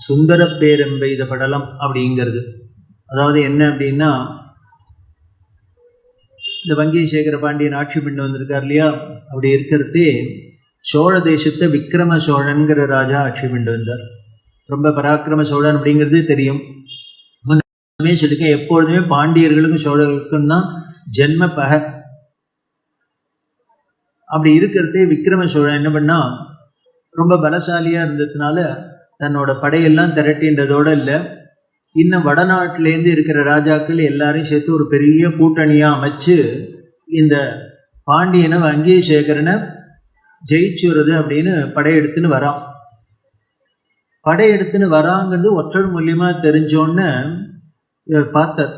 சுந்தர பேரம்பெய்த படலம் அப்படிங்கிறது. அதாவது என்ன அப்படின்னா இந்த வங்கீசேகர பாண்டியன் ஆட்சி பண்ணி வந்திருக்கார் இல்லையா? அப்படி இருக்கிறதே சோழ தேசத்தை விக்ரம சோழன்கிற ராஜா ஆட்சி பண்ணி வந்தார். ரொம்ப பராக்கிரம சோழன் அப்படிங்கிறது தெரியும். முன்னமே எப்பொழுதுமே பாண்டியர்களுக்கும் சோழர்களுக்கும் தான் ஜென்ம பக. அப்படி இருக்கிறதே விக்ரம சோழன் என்ன பண்ணா ரொம்ப பலசாலியாக இருந்ததுனால தன்னோட படையெல்லாம் திரட்டின்றதோட இல்லை இன்னும் வடநாட்டிலேருந்து இருக்கிற ராஜாக்கள் எல்லாரையும் சேர்த்து ஒரு பெரிய கூட்டணியாக அமைச்சு இந்த பாண்டியனை வங்கீசேகரனை ஜெயிச்சுறது அப்படின்னு படையெடுத்துன்னு வரான். படையெடுத்துன்னு வராங்கிறது ஒற்றர் மூலியமாக தெரிஞ்சோன்னு இவர் பார்த்தார்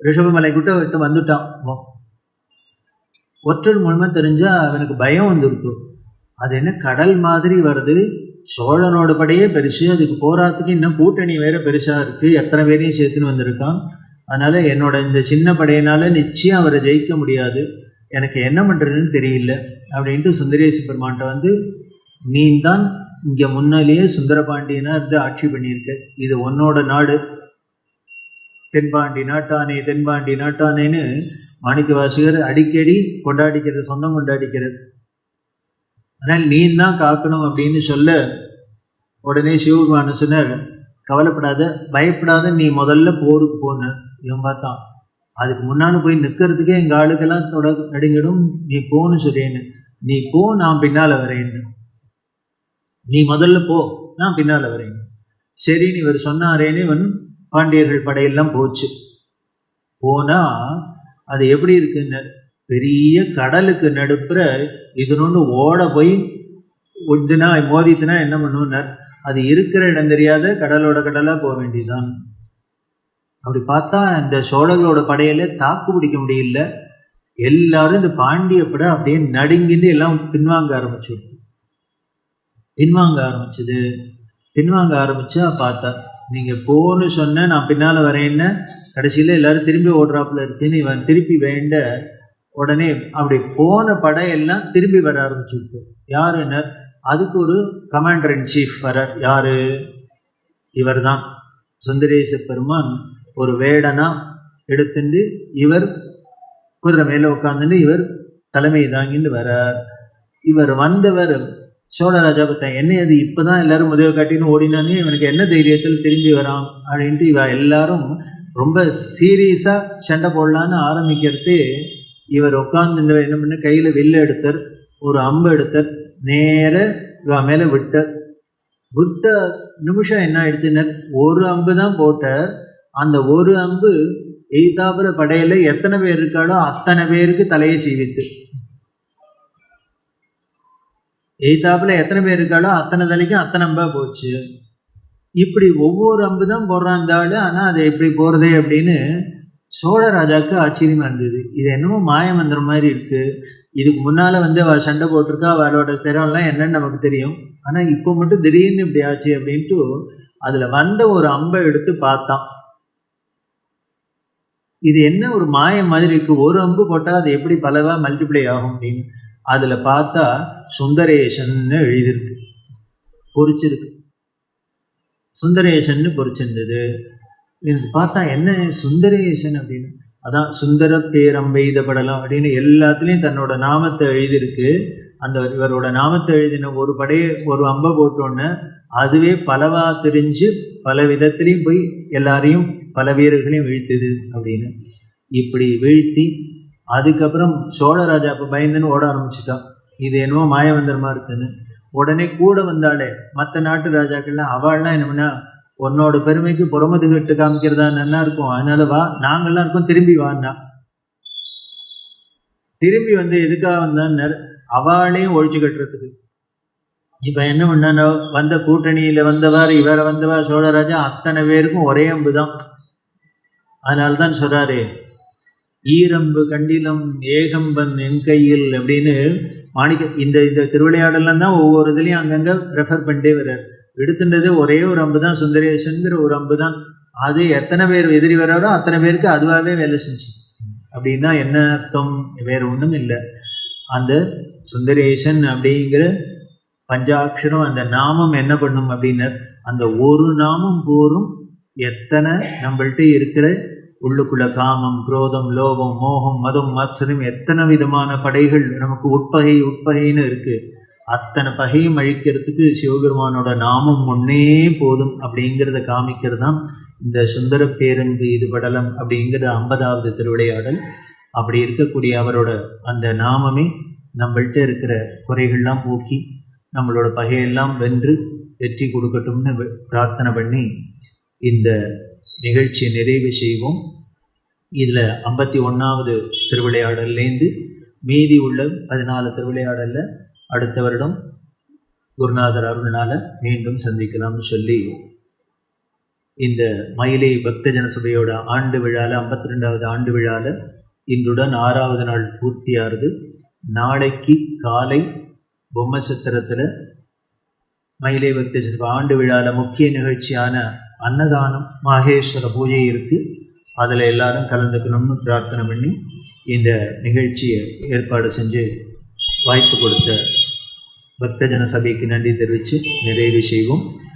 ரிஷபமலை கிட்ட அவர்கிட்ட வந்துட்டான் ஒற்றர் மூலமாக தெரிஞ்சால் அவனுக்கு பயம் வந்துருத்து அது என்ன கடல் மாதிரி வருது? சோழனோட படையே பெருசு. அதுக்கு போராத்துக்கு இன்னும் கூட்டணி வேற பெருசா இருக்கு. எத்தனை பேரையும் சேர்த்துன்னு வந்திருக்கான். அதனால என்னோட இந்த சின்ன படையினால நிச்சயம் அவரை ஜெயிக்க முடியாது. எனக்கு என்ன பண்றதுன்னு தெரியல. அப்படின்ட்டு சுந்தரேசி பெருமான்ட்ட வந்து நீ தான் இங்க முன்னாலேயே சுந்தரபாண்டியனா இருந்து ஆட்சி பண்ணியிருக்க. இது உன்னோட நாடு. தென்பாண்டி நாட்டானே தென்பாண்டி நாட்டானேன்னு மாணிக்க வாசகர் அடிக்கடி கொண்டாடிக்கிறது சொந்தம் கொண்டாடிக்கிறது. ஆனால் நீ தான் காக்கணும் அப்படின்னு சொல்ல உடனே சிவபெருமான சொன்னார்? கவலைப்படாத பயப்படாத நீ முதல்ல போருக்கு போன இவன் பார்த்தான். அதுக்கு முன்னாடி போய் நிற்கிறதுக்கே எங்கள் ஆளுக்கெல்லாம் தொட நடுங்கிடும். நீ போன்னு சொல்லேன்னு. நீ போ நான் பின்னால் வரேன்னு. நீ முதல்ல போ நான் பின்னால் வரேன் சரின்னு இவர் சொன்னாரேன்னு இவன் பாண்டியர்கள் படையெல்லாம் போச்சு. போனால் அது எப்படி இருக்குன்னு? பெரிய கடலுக்கு நடுப்புற இதனொன்று ஓட போய் ஒன்றுனா மோதித்துனா என்ன பண்ணுனார் அது இருக்கிற இடம் தெரியாத கடலோட கடலாக போக வேண்டியதுதான். அப்படி பார்த்தா இந்த சோழர்களோட படையில தாக்கு பிடிக்க முடியல. எல்லாரும் இந்த பாண்டிய படை அப்படியே நடுங்கின்னு எல்லாம் பின்வாங்க ஆரம்பிச்சு பின்வாங்க ஆரம்பிச்சது. பின்வாங்க ஆரம்பிச்சா பார்த்தா நீங்க போன்னு சொன்ன நான் பின்னால வரேன்னு கடைசியில் எல்லாரும் திரும்பி ஓடுறாப்புல இருக்குன்னு இவன் திருப்பி வேண்ட உடனே அப்படி போன படையெல்லாம் திரும்பி வர ஆரம்பிச்சுட்டு யாருன்னு அதுக்கு ஒரு கமாண்டர் இன் சீஃப் வரார் யாரு? இவர்தான். சுந்தரேச பெருமான் ஒரு வேடனா எடுத்துட்டு இவர் குதிரை மேலே உட்காந்துட்டு இவர் தலைமை தாங்கிட்டு வரார் இவர் வந்தவர் சோழராஜா பார்த்தா என்ன அது இப்பதான் எல்லாரும் உதவி காட்டின்னு ஓடினானே இவனுக்கு என்ன தைரியத்தில் திரும்பி வரான்? அப்படின்ட்டு இவ எல்லாரும் ரொம்ப சீரியஸாக சண்டை போடலான்னு ஆரம்பிக்கிறதே இவர் உட்கார்ந்து என்ன பண்ண கையில் வில்லு எடுத்தார் ஒரு அம்பு எடுத்தார் நேர இவா மேலே விட்டார். விட்ட நிமிஷம் என்ன ஆயிடுச்சுனர் ஒரு அம்பு தான் போட்டார். அந்த ஒரு அம்பு எய்தாப்புல படையில் எத்தனை பேர் இருக்காளோ அத்தனை பேருக்கு தலையை சீவித்து. எய்தாப்புல எத்தனை பேர் இருக்காளோ அத்தனை தலைக்கும் அத்தனை அம்பா போச்சு. இப்படி ஒவ்வொரு அம்பு தான் போடுறான் ஆனால் ஆளு. அது எப்படி போறதே அப்படின்னு சோழ ராஜாவுக்கு ஆச்சரியமாக இருந்தது இது என்னமோ மாயமந்திரம் மாதிரி இருக்குது இதுக்கு முன்னால் வந்து அவள் சண்டை போட்டிருக்கா அவளோட திறம்லாம் என்னன்னு நமக்கு தெரியும். ஆனால் இப்போ மட்டும் திடீர்னு இப்படி ஆச்சு அப்படின்ட்டு அதில் வந்த ஒரு அம்பை எடுத்து பார்த்தான். இது என்ன ஒரு மாயம் மாதிரி இருக்குது ஒரு அம்பு போட்டால் அது எப்படி பலவா மல்டிப்ளை ஆகும் அப்படின்னு. அதில் பார்த்தா சுந்தரேஷன்னு எழுதியிருக்கு. பொறிச்சிருக்கு. சுந்தரேஷன்னு பொறிச்சிருந்தது. இது பார்த்தா என்ன சுந்தரேசன் அப்படின்னு. அதான் சுந்தர பேரம்பெய்த படலம் அப்படின்னு எல்லாத்துலேயும் தன்னோட நாமத்தை எழுதியிருக்கு. அந்த இவரோட நாமத்தை எழுதின ஒரு படையை ஒரு அம்பை போட்டோன்னே அதுவே பலவா தெரிஞ்சு பல விதத்துலேயும் போய் எல்லாரையும் பல வீரர்களையும் வீழ்த்துது அப்படின்னு. இப்படி வீழ்த்தி அதுக்கப்புறம் சோழராஜா அப்போ பயந்துன்னு ஓட ஆரம்பிச்சுட்டான். இது என்னவோ மாயவந்தரமாக இருக்குன்னு. உடனே கூட வந்தாலே மற்ற நாட்டு ராஜாக்கள்லாம் அவள்லாம் என்ன உன்னோட பெருமைக்கு புறமது கட்டு காமிக்கிறதா நல்லா இருக்கும். அதனால வா நாங்கெல்லாம் இருக்கோம் திரும்பி வான்னா திரும்பி வந்து எதுக்காக வந்தான்னு அவளையும் ஒழிச்சு கட்டுறதுக்கு. இப்ப என்ன பண்ண வந்த கூட்டணியில வந்தவார் இவரை வந்தவா சோழராஜா அத்தனை பேருக்கும் ஒரே அம்பு தான் அதனால்தான் சொல்றாரு ஈரம்பு கண்டிலம் ஏகம்பன் என் கையில் அப்படின்னு மாணிக்க இந்த இந்த திருவிளையாடலாம் தான் ஒவ்வொரு இதுலையும் அங்கங்கே ரெஃபர் பண்ணிட்டே வர்றார். எடுத்துன்றது ஒரே ஒரு அம்பு தான் சுந்தரேசன்கிற ஒரு அம்பு தான் அது எத்தனை பேர் எதிரி வர்றாரோ அத்தனை பேருக்கு அதுவாகவே வேலை செஞ்சு. அப்படின்னா என்ன அர்த்தம்? வேறு ஒன்றும் இல்லை. அந்த சுந்தரேசன் அப்படிங்கிற பஞ்சாட்சரம் அந்த நாமம் என்ன பண்ணும் அப்படின்னா அந்த ஒரு நாமம் போரும் எத்தனை நம்மள்ட்ட இருக்கிற உள்ளுக்குள்ள காமம் குரோதம் லோபம் மோகம் மதம் மத்சரம் எத்தனை விதமான படைகள் நமக்கு உட்பகை உட்பகைன்னு இருக்குது அத்தனை பகையும் அழிக்கிறதுக்கு சிவபெருமானோட நாமம் ஒன்னே போதும் அப்படிங்கிறத காமிக்கிறது தான் இந்த சுந்தர பேரன்பு இது படலம் அப்படிங்கிறது ஐம்பதாவது திருவிளையாடல். அப்படி இருக்கக்கூடிய அவரோட அந்த நாமமே நம்மள்கிட்ட இருக்கிற குறைகள்லாம் போக்கி நம்மளோட பகையெல்லாம் வென்று வெற்றி கொடுக்கட்டும்னு பிரார்த்தனை பண்ணி இந்த நிகழ்ச்சியை நிறைவு செய்வோம். இதில் ஐம்பத்தி ஒன்றாவது திருவிளையாடல்லேருந்து மீதி உள்ள பதினாலு திருவிளையாடலில் அடுத்த வருடம் குருநாதர் அருள்னால மீண்டும் சந்திக்கலாம்னு சொல்லி இந்த மயிலை பக்த ஜனசபையோட ஆண்டு விழாவில் ஐம்பத்தி ரெண்டாவது ஆண்டு விழாவில் இன்றுடன் ஆறாவது நாள் பூர்த்தியாகுது. நாளைக்கு காலை பொம்மசத்திரத்தில் மயிலை பக்த ஜனசபை ஆண்டு விழாவில் முக்கிய நிகழ்ச்சியான அன்னதானம் மாகேஸ்வர பூஜை இருக்குது அதில் எல்லாரும் கலந்துக்கணும்னு பிரார்த்தனை பண்ணி இந்த நிகழ்ச்சியை ஏற்பாடு செஞ்சு வாய்ப்பு கொடுத்த பக்தஜன சபைக்கு நன்றி தெரிவித்து நிறைவு செய்வோம்.